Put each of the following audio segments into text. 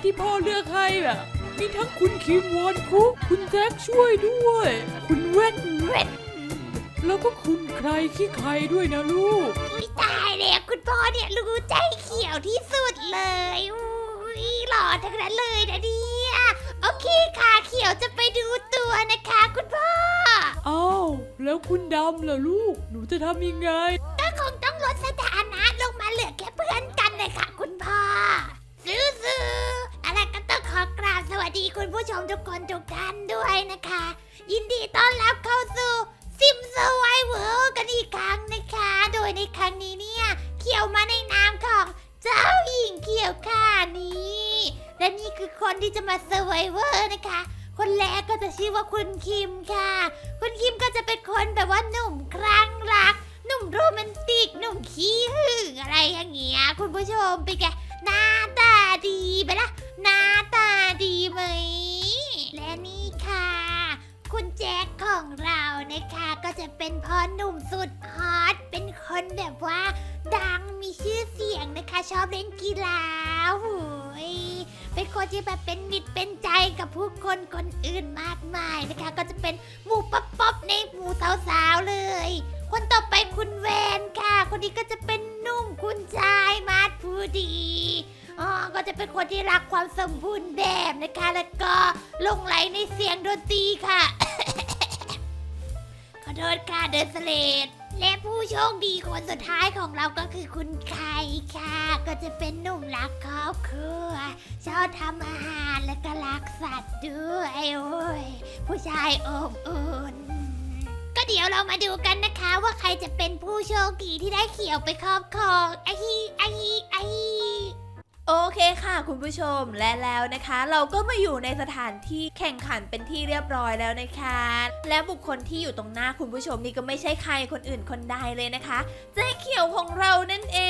เจ้าชายที่พ่อเลือกให้อะมีทั้งคุณคิมวอนคุกคุณแจ็คช่วยด้วย คุณเวนเวนแล้วก็คุณใครขี้ใครด้วยนะลูก อุ้ยตายแล้วคุณพ่อเนี่ยรู้ใจเขียวที่สุดเลยอุ้ยหล่อทั้งนั้นเลยนะเนี่ยโอเคค่ะเขียวจะไปดูตัวนะคะคุณพ่ออ้าวแล้วคุณดำล่ะลูก หนูจะทำยังไงก็คงต้องลดสถานะ ผู้ชมทุกคนทุกท่านด้วยนะคะ ยินดีต้อนรับเข้าสู่ซิมสไวเวอร์กันอีกครั้งนะคะ โดยในครั้งนี้เนี่ยเขียวมาในนามของเจ้าหญิงเขียวค่ะนี้และนี่คือคนที่จะมาเซอร์ไวเวอร์นะคะ คนแรกก็จะชื่อว่าคุณคิมค่ะ คุณคิมก็จะเป็นคนแบบว่าหนุ่มคลั่งรักหนุ่มโรแมนติกหนุ่มขี้หึงอะไรอย่างเงี้ยคุณผู้ชมเป็นไง แจ็คของเรานะคะ ก็จะเป็นพ่อหนุ่มสุดฮอตเป็นคนแบบว่าดังมีชื่อเสียงนะคะ ชอบเล่นกีฬาหูยเป็นคนที่แบบเป็นมิตรเป็นใจกับผู้คนคนอื่นมากมายนะคะ ก็จะเป็นหมู่ป๊อปป๊อปในหมู่สาวๆเลย คนต่อไปคุณแวนค่ะ คนนี้ก็จะเป็นหนุ่มคุณชายมาดผู้ดีอ๋อก็จะเป็นคนที่รักความสมบูรณ์แบบนะคะ แล้วก็ลงไหลในเสียงดนตรีค่ะ อโทษค่ะเดินสเลดและผู้โชคดีคนสุดท้ายของเราก็คือคุณไข่ค่ะ ก็จะเป็นหนุ่มรักครอบครัวชอบทำอาหารและก็รักสัตว์ด้วยโอ้ยผู้ชายอบอุ่นก็เดี๋ยวเรามาดูกันนะคะว่าใครจะเป็นผู้โชคดีที่ได้เขียวไปครอบครองไอฮีไอฮีไอฮี โอเคค่ะคุณผู้ชมและแล้วนะคะ เราก็มาอยู่ในสถานที่แข่งขันเป็นที่เรียบร้อยแล้วนะคะ และบุคคลที่อยู่ตรงหน้าคุณผู้ชมนี่ก็ไม่ใช่ใครคนอื่นคนใดเลยนะคะเจ๊เขียวของเรานั่นเอ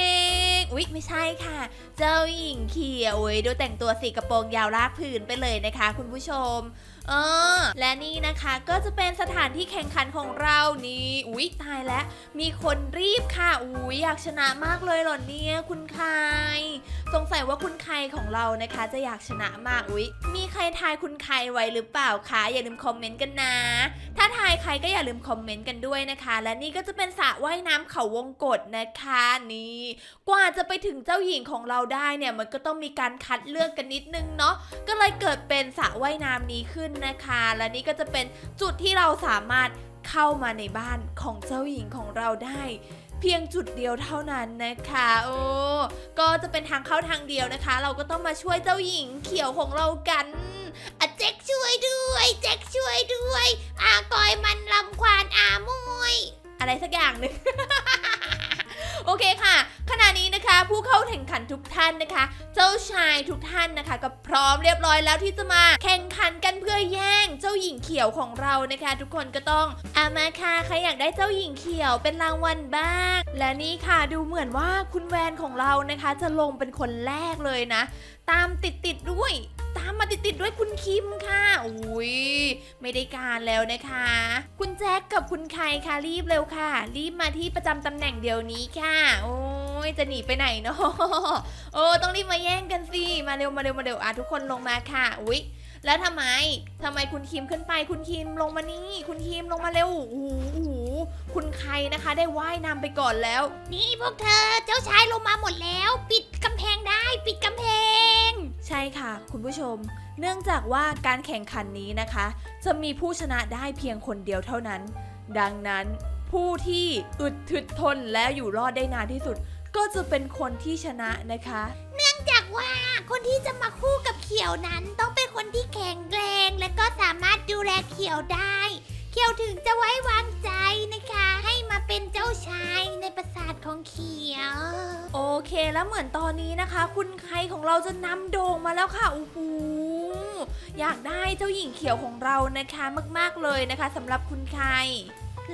งอุ๊ยไม่ใช่ค่ะ เจ้าหญิงเขียวอุ๊ยดูแต่งตัวสีกระโปรงยาวลากพื้นไปเลยนะคะ คุณผู้ชม เออ และนี่นะคะก็จะเป็นสถานที่แข่งขันของเรานี่ อุ๊ย ตายแล้ว มีคนรีบค่ะ อุ๊ย อยากชนะมากเลยเหรอเนี่ย คุณคาย สงสัยว่าคุณใครของเรานะคะ จะอยากชนะมาก อุ๊ย มีใครทายคุณใครไว้หรือเปล่าคะ อย่าลืมคอมเมนต์กันนะ ถ้าทายใครก็อย่าลืมคอมเมนต์กันด้วยนะคะ และนี่ก็จะเป็นสระว่ายน้ำเขาวงกฏนะคะนี่ กว่าจะไปถึงเจ้าหญิงของเราได้เนี่ย มันก็ต้องมีการคัดเลือกกันนิดนึงเนาะ ก็เลยเกิดเป็นสระว่ายน้ำนี้ขึ้นนะคะ และนี่ก็จะเป็นจุดที่เราสามารถเข้ามาในบ้านของเจ้าหญิงของเราได้ เพียงจุดเดียวเท่านั้นนะคะโอ้ก็จะเป็นทางเข้าทางเดียวนะคะ เราก็ต้องมาช่วยเจ้าหญิงเขียวของเรากันอะแจ็คช่วยด้วยแจ็คช่วยด้วย อากอยมันลำควานอามวยอะไรสักอย่างหนึ่ง แข่งขันทุกท่านนะคะ เจ้าชายทุกท่านนะคะ ก็พร้อมเรียบร้อยแล้วที่จะมา แข่งขันกันเพื่อแย่งเจ้าหญิงเขียวของเรานะคะ ทุกคนก็ต้องอามาค่ะใครอยากได้เจ้าหญิงเขียวเป็นรางวัลบ้าง และนี่ค่ะดูเหมือนว่าคุณแวนของเรานะคะ จะลงเป็นคนแรกเลยนะ ตามติดติดๆด้วย ตามมาติดๆด้วยคุณคิมค่ะอุ้ยไม่ได้การแล้วนะคะ คุณแจ็คกับคุณไคค่ะรีบเร็วค่ะ รีบมาที่ประจำตำแหน่งเดียวนี้ค่ะ โอ้ยจะหนีไปไหนเนาะโอ้ต้องรีบมาแย่งกันสิมาเร็วมาเร็วมาเร็วอะทุกคนลงมาค่ะอุ้ยแล้วทำไมทำไมคุณคิมขึ้นไป คุณคิมลงมานี่ คุณคิมลงมาเร็วโอ้โหคุณไครนะคะได้ว่ายน้ำไปก่อนแล้ว นี่พวกเธอเจ้าชายลงมาหมดแล้ว ปิดกำแพงได้ ปิดกำแพง ใช่ค่ะ คุณผู้ชม เนื่องจากว่าการแข่งขันนี้นะคะ จะมีผู้ชนะได้เพียงคนเดียวเท่านั้น ดังนั้นผู้ที่อึดถึดทนและอยู่รอดได้นานที่สุด ก็จะเป็นคนที่ชนะนะคะ เนื่องจากว่าคนที่จะมาคู่กับเขียวนั้น ต้องเป็นคนที่แข็งแรง และก็สามารถดูแลเขียวได้ เขียวถึงจะไว้วางใจนะคะ ให้มาเป็นเจ้าชายในปราสาทของเขียว โอเคแล้วเหมือนตอนนี้นะคะ คุณใครของเราจะนำโด่งมาแล้วค่ะโอ้โหอยากได้เจ้าหญิงเขียวของเรานะคะมากๆเลยนะคะสำหรับคุณใคร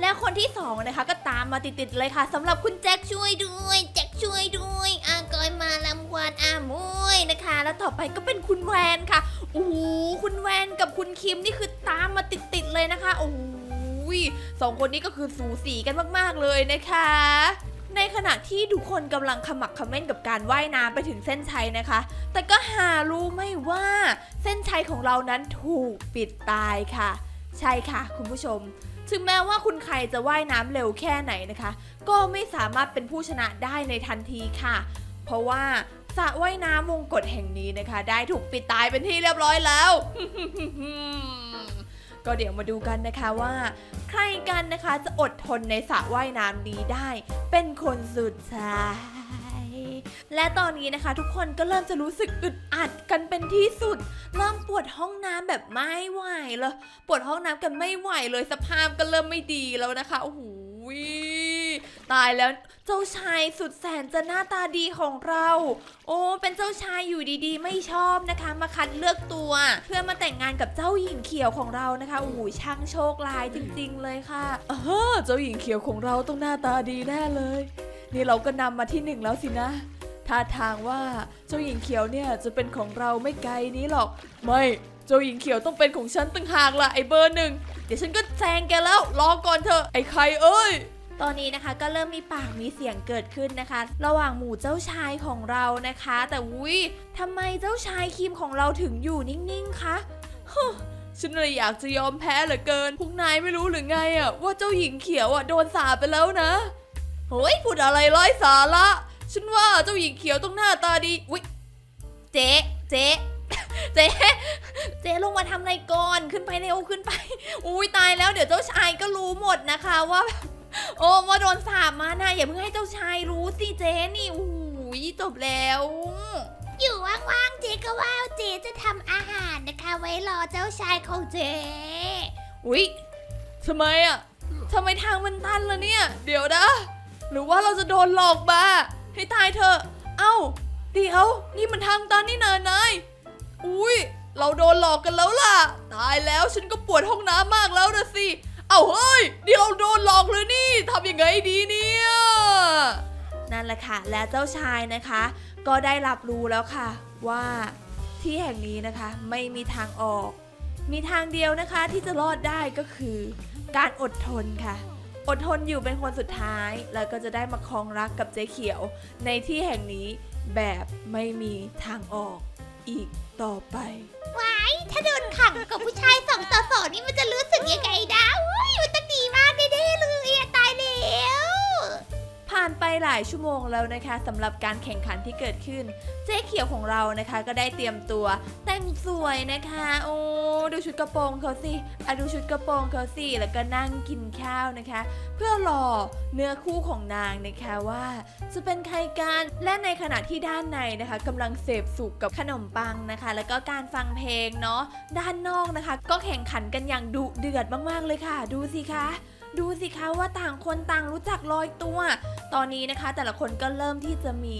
และคนที่สองนะคะก็ตามมาติดๆเลยค่ะสำหรับคุณแจ็คช่วยด้วยแจ็คช่วยด้วยอากอยมาลำควานอามวยนะคะ แล้วต่อไปก็เป็นคุณแวนค่ะโอ้โหคุณแวนกับคุณคิมนี่คือตามมาติดๆเลยนะคะโอ้โหสองคนนี้ก็คือสูสีกันมากๆเลยนะคะ ในขณะที่ทุกคนกำลังขมักเขม้นกับการว่ายน้ำไปถึงเส้นชัยนะคะ แต่ก็หารู้ไม่ว่าเส้นชัยของเรานั้นถูกปิดตายค่ะ ใช่ค่ะ คุณผู้ชม ถึงแม้ว่าคุณใครจะว่ายน้ำเร็วแค่ไหนนะคะ ก็ไม่สามารถเป็นผู้ชนะได้ในทันทีค่ะ เพราะว่าสระว่ายน้ำวงกฏแห่งนี้นะคะ ได้ถูกปิดตายเป็นที่เรียบร้อยแล้ว ก็เดี๋ยวมาดูกันนะคะว่า ใครกันนะคะจะอดทนในสระว่ายน้ำนี้ได้ เป็นคนสุดท้ายและตอนนี้นะคะทุกคนก็เริ่มจะรู้สึกอึดอัดกันเป็นที่สุด เริ่มปวดห้องน้ำแบบไม่ไหวเลยปวดห้องน้ำกันไม่ไหวเลยสภาพก็เริ่มไม่ดีแล้วนะคะโอ้โห ตายแล้วเจ้าชายสุดแสนจะหน้าตาดีของเรา โอ้เป็นเจ้าชายอยู่ดีๆ ไม่ชอบนะคะ มาคัดเลือกตัว เพื่อมาแต่งงานกับเจ้าหญิงเขียวของเรานะคะโอ้โหช่างโชคลายจริง ๆ เลยค่ะอ่าฮะเจ้าหญิงเขียวของเราต้องหน้าตาดีแน่เลย นี่เราก็นำมาที่หนึ่งแล้วสินะท่าทางว่าเจ้าหญิงเขียวเนี่ยจะเป็นของเราไม่ไกลนี้หรอกไม่เจ้าหญิงเขียวต้องเป็นของฉันตั้งหากละไอเบอร์หนึ่งเดี๋ยวฉันก็แซงแกแล้วรอก่อนเถอะไอใครเอ้ย ตอนนี้นะคะก็เริ่มมีปากมีเสียงเกิดขึ้นนะคะ ระหว่างหมู่เจ้าชายของเรานะคะ แต่อุ้ยทำไมเจ้าชายคิมของเราถึงอยู่นิ่งๆคะฉันเลยอยากจะยอมแพ้เหลือเกิน พวกนายไม่รู้หรือไงอะว่าเจ้าหญิงเขียวอะโดนสาไปแล้วนะเฮ้ยพูดอะไรไร้สาระฉันว่าเจ้าหญิงเขียวต้องหน้าตาดีอุ๊ยเจ๊เจ๊เจ๊เจ๊ลงมาทำอะไรก่อนขึ้นไปเร็วขึ้นไป อุ้ยตายแล้วเดี๋ยวเจ้าชายก็รู้หมดนะคะว่าแบบ โอ้ว่าโดนสาปมานะอย่าเพิ่งให้เจ้าชายรู้สิเจ๊นี่อุ้ยจบแล้วอยู่ว่างๆเจ๊ก็ว่าเจ๊จะทำอาหารนะคะ ไว้รอเจ้าชายของเจ๊อุ้ยทำไมอะทำไมทางมันตันล่ะเนี่ย เดี๋ยวนะ หรือว่าเราจะโดนหลอกมาให้ตายเถอะ เอ้า เดี๋ยว นี่มันทางตันนี่นานายอุ้ยเราโดนหลอกกันแล้วล่ะ ตายแล้วฉันก็ปวดห้องน้ำมากแล้วนะสิ เอ้าเฮ้ยนี่เราโดนหลอกเลยนี่ทำยังไงดีเนี่ย นั่นแหละค่ะ และเจ้าชายนะคะ ก็ได้รับรู้แล้วค่ะ ว่าที่แห่งนี้นะคะไม่มีทางออก มีทางเดียวนะคะที่จะรอดได้ก็คือ การอดทนค่ะ อดทนอยู่เป็นคนสุดท้าย แล้วก็จะได้มาครองรักกับเจ๊เขียว ในที่แห่งนี้แบบไม่มีทางออก อีกต่อไปว้ายถ้าโดนขังกับผู้ชายสองต่อสองนี่มันจะรู้สึกยังไงนะอุ้ยมันต้องดีมากแน่ๆเลยอะตายแล้ว ผ่านไปหลายชั่วโมงแล้วนะคะสำหรับการแข่งขันที่เกิดขึ้น เจ๊เขียวของเรานะคะก็ได้เตรียมตัว แต่งสวยนะคะ โอ้ดูชุดกระโปรงเขาสิอะดูชุดกระโปรงเขาสิแล้วก็นั่งกินข้าวนะคะ เพื่อรอเนื้อคู่ของนางนะคะว่า จะเป็นใครกันและในขณะที่ด้านในนะคะกำลังเสพสุขกับขนมปังนะคะ แล้วก็การฟังเพลงเนาะด้านนอกนะคะ ก็แข่งขันกันอย่างดุเดือดมากๆเลยค่ะ ดูสิคะ ดูสิคะว่าต่างคนต่างรู้จักลอยตัว ตอนนี้นะคะ แต่ละคนก็เริ่มที่จะมี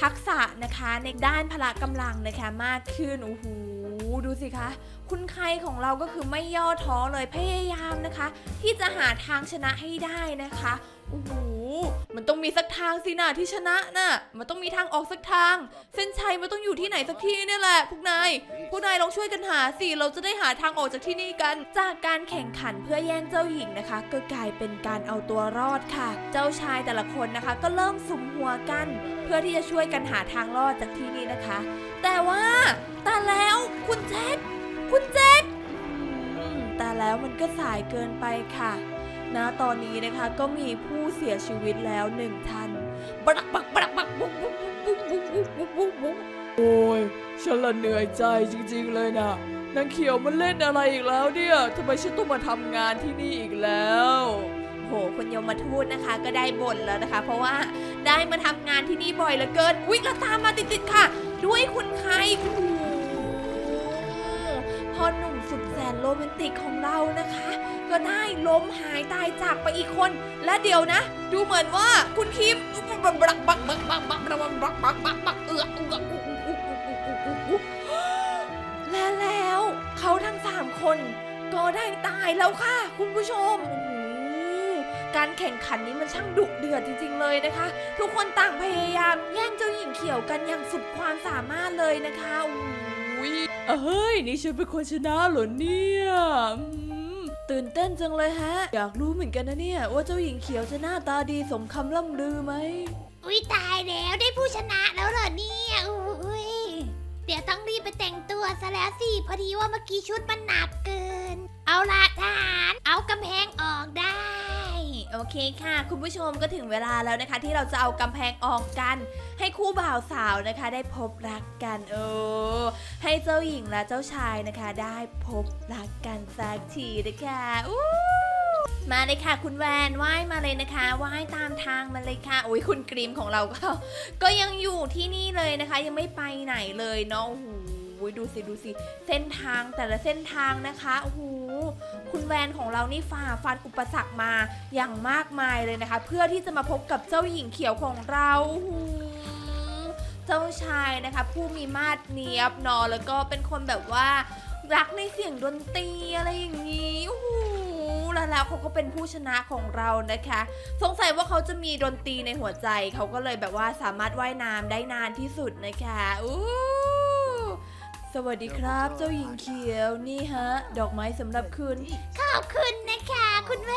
ทักษะนะคะในด้านพละกำลังนะคะมากขึ้นโอ้โห ดูสิคะ คุณใครของเราก็คือไม่ย่อท้อเลยพยายามนะคะ ที่จะหาทางชนะให้ได้นะคะโอ้โหมันต้องมีสักทางสินะที่ชนะน่ะ มันต้องมีทางออกสักทาง เส้นชัยมันต้องอยู่ที่ไหนสักที่เนี่ยแหละพวกนาย พวกนายลองช่วยกันหาสิ เราจะได้หาทางออกจากที่นี่กัน จากการแข่งขันเพื่อแย่งเจ้าหญิงนะคะ ก็กลายเป็นการเอาตัวรอดค่ะ เจ้าชายแต่ละคนนะคะ ก็เริ่มสุมหัวกัน เพื่อที่จะช่วยกันหาทางรอดจากที่นี่นะคะ แต่ว่าแต่แล้วคุณแจ็คคุณแจ็คแต่แล้วมันก็สายเกินไปค่ะณตอนนี้นะคะก็มีผู้เสียชีวิตแล้วหนึ่งท่านบักบักบักบักบุกบุกบุกบุกบุกบุกบุกบุกโอ้ยฉันละเหนื่อยใจจริงๆเลยนะนางเขียวมันเล่นอะไรอีกแล้วเนี่ยทำไมฉันต้องมาทำงานที่นี่อีกแล้วโหคุณยมทูตนะคะ ก็ได้บ่นแล้วนะคะ เพราะว่าได้มาทำงานที่นี่บ่อยเหลือเกิน อุ๊ยแล้วตามมาติดๆค่ะ ด้วยคุณ สุดแสนโรแมนติกของเรานะคะ ก็ได้ล้มหายตายจากไปอีกคน และเดี๋ยวนะ ดูเหมือนว่าคุณคิมบักบักบักบักบักบักบักบักบักบักบักเอือเอืออุ๊อุ๊อุ๊อุ๊อุ๊อุ๊อุ๊และแล้วเขาทั้งสามคน ก็ได้ตายแล้วค่ะ คุณผู้ชมโอ้โหการแข่งขันนี้มันช่างดุเดือดจริง ๆ เลยนะคะ ทุกคนต่างพยายามแย่งเจ้าหญิงเขียวกันอย่างสุดความสามารถเลยนะคะอ เฮ้ย นี่ฉันเป็นคนชนะเหรอเนี่ยตื่นเต้นจังเลยฮะ อยากรู้เหมือนกันนะเนี่ย ว่าเจ้าหญิงเขียวจะหน้าตาดีสมคำล่ำลือไหมอุ้ยตายแล้วได้ผู้ชนะแล้วเหรอเนี่ยอุ้ยเดี๋ยวต้องรีบไปแต่งตัวซะแล้วสิ พอดีว่าเมื่อกี้ชุดมันหนักเกิน เอาละทหาร เอากำแพงออก โอเคค่ะ คุณผู้ชมก็ถึงเวลาแล้วนะคะ ที่เราจะเอากำแพงออกกัน ให้คู่บ่าวสาวนะคะ ได้พบรักกันเออให้เจ้าหญิงและเจ้าชายนะคะ ได้พบรักกันสักทีนะคะอู้มาเลยค่ะคุณแวนว่ายมาเลยนะคะว่ายตามทางมาเลยค่ะโอ้ยคุณกรีมของเราก็ ก็ยังอยู่ที่นี่เลยนะคะ ยังไม่ไปไหนเลยเนาะโอ้โหดูสิดูสิเส้นทางแต่ละเส้นทางนะคะโอ้โห คุณแวนของเรานี่ฝ่าฟันอุปสรรคมาอย่างมากมายเลยนะคะ เพื่อที่จะมาพบกับเจ้าหญิงเขียวของเราเจ้าชายนะคะ ผู้มีมาดเนียบนอแล้วก็เป็นคนแบบว่ารักในเสียงดนตรีอะไรอย่างนี้โอ้โหแล้วแล้วเขาก็เป็นผู้ชนะของเรานะคะ สงสัยว่าเขาจะมีดนตรีในหัวใจ เขาก็เลยแบบว่าสามารถว่ายน้ำได้นานที่สุดนะคะอู้ สวัสดีครับ เจ้าหญิงเขียวนี่ฮะ ดอกไม้สำหรับคุณ ขอบคุณนะคะ คุณแหว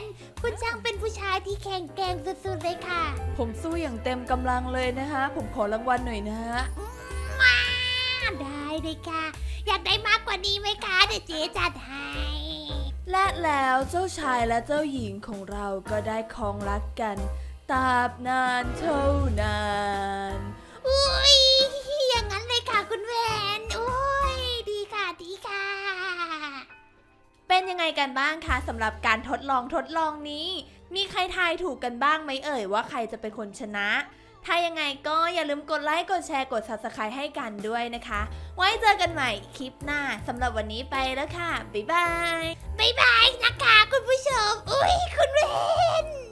นคุณช่างเป็นผู้ชายที่แข็งแกร่งสุดๆเลยค่ะ ผมสู้อย่างเต็มกำลังเลยนะฮะ ผมขอรางวัลหน่อยนะฮะมาได้เลยค่ะ อยากได้มากกว่านี้ไหมคะเดี๋ยวเจ๊จัดให้และแล้วเจ้าชายและเจ้าหญิงของเราก็ได้ครองรักกันตราบนานเท่านานอุ้ย กันบ้างคะสำหรับการทดลองทดลองนี้ มีใครทายถูกกันบ้างไหมเอ่ยว่าใครจะเป็นคนชนะ ถ้ายังไงก็อย่าลืมกดไลค์กดแชร์กด subscribe ให้กันด้วยนะคะ ไว้เจอกันใหม่คลิปหน้าสำหรับวันนี้ไปแล้วค่ะ บ๊ายบาย บ๊ายบายนะคะคุณผู้ชม อุ้ยคุณเวน